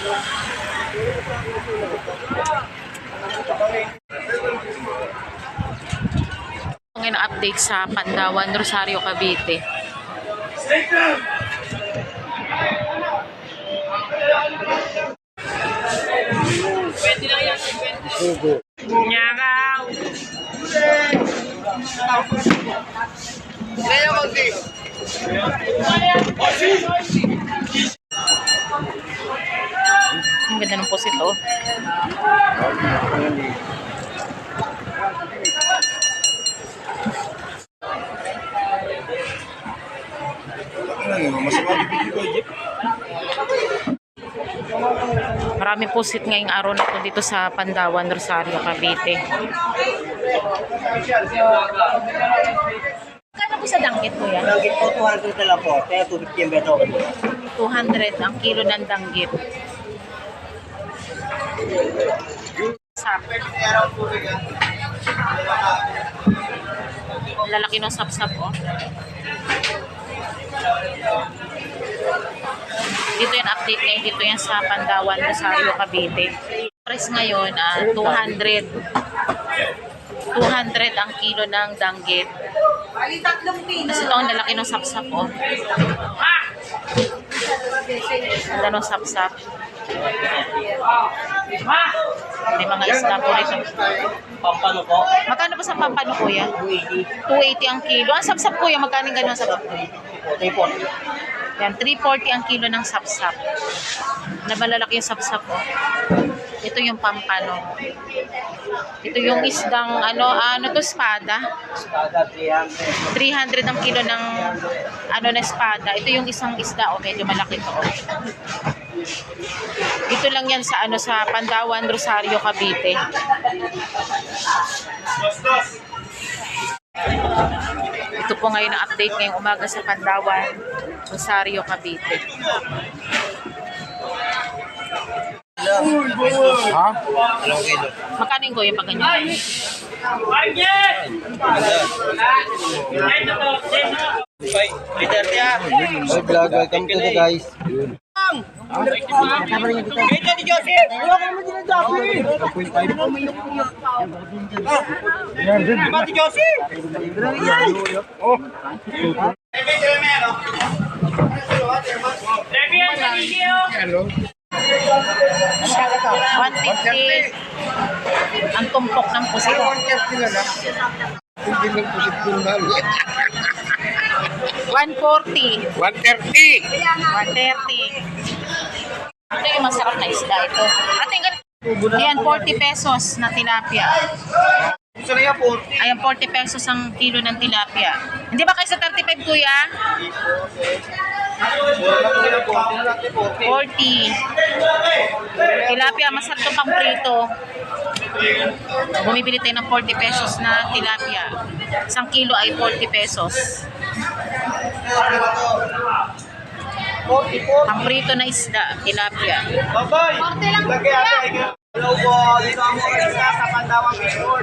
Ang update sa Pandawan, Rosario, Cavite. Nyakaw! Ang ganda ng pusit, oh. Marami pusit ngayong araw na to dito sa Pandawan, Rosario, Cavite. Kano po sa danggit po yan? Lagi po 200 na lang po. Kaya 250 yung beto. 200 ang kilo ng danggit. Lalaki ng sap-sap, oh. Dito yung update ngayon. Dito yan sa Pandawan, Rosario, Cavite. Price ngayon, ah, 200. 200 ang kilo ng danggit. Kasi ito ang lalaki ng sap-sap, oh. Ganda ng sap-sap. May mga isda po rito. Pampano po? Magkano po sa pampano, kuya? 280. 280 ang kilo. Ang sap-sap, kuya, magkano ganun sa Okay po. Yan, 340 ang kilo ng sap-sap. Na malalaki yung sap-sap, oh. Ito yung pampano. Ito yung isdang, ano, ano to, espada. Espada 300. 300 ang kilo ng ano na espada. Ito yung isang isda, oh, medyo malaki to. Oh. Dito lang yan sa ano sa Pandawan, Rosario, Cavite. Ito po ngayon ang update ngayong umaga sa Pandawan, Rosario, Cavite. Ha? Dalawang kilo. Magkano yung goyo pag ganyan? Bye. 330 ah. Hey vlog, welcome to the guys. Ito ni Josie. Ayoko naman din ang Josie. Diba si Josie? Hello? 150 ang tumpok ng pusit. Hindi lang pusit ko namin. 140. 130! 130. Ito yung masarap na isda ito. Ate, ganito. Ayan, 40 pesos na tilapia. Gusto na yan 40. Ayan, 40 pesos ang kilo ng tilapia. Hindi ba kayo sa 35, kuya? 40. Tilapia, masarap ito pang prito. Bumibili tayo ng 40 pesos na tilapia. Isang kilo ay 40 pesos. Ang prito na isda, tilapia. Bye-bye. Lagay ate. Hello po. Dito ang mga isa sa Pandawang Resort.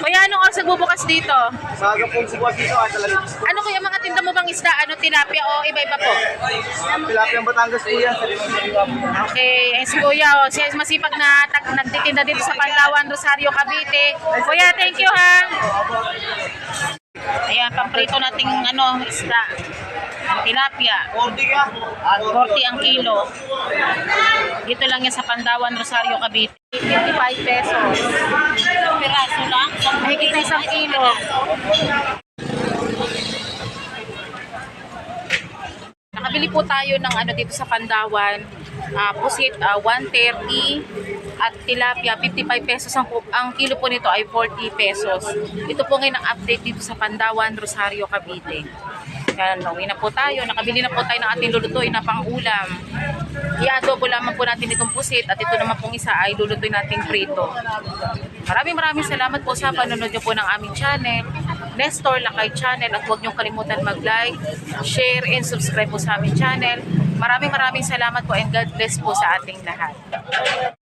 Kuya, anong oras nagbubukas dito? Saga pong subuas dito at talagang Ano kuya, mga tinda mo bang isda? Ano, tilapia o iba-iba po? Tilapia ng Batangas po yan. Sariwang sariwa po. Okay, eh, si Kuya, oh, siya is masipag na tag, nagtitinda dito sa Pantawan, Rosario, Cavite. Kuya, thank you ha. Ayan, pamprito nating ano, isda. Tilapia. 40 ka. 40 ang kilo. Dito lang yan sa Pandawan, Rosario, Cavite. 55 pesos. Isang piraso lang? Mahigit na isang kilo. Nakabili po tayo ng ano dito sa Pandawan. Ah, pusit ah, 130 at tilapia 55 pesos ang, ang kilo po nito ay 40 pesos. Ito po ngayon ang update dito sa Pandawan, Rosario, Cavite. Yan, uwi na po tayo. Nakabili na po tayo ng ating lulutuin na pang-ulam. I-adobo lamang po natin itong pusit at ito naman pong isa ay lulutuin natin prito. Maraming maraming salamat po sa panonood niyo po ng aming channel. Nestor Lakay Channel at huwag niyong kalimutan mag-like, share, and subscribe po sa aming channel. Maraming maraming salamat po and God bless po sa ating lahat.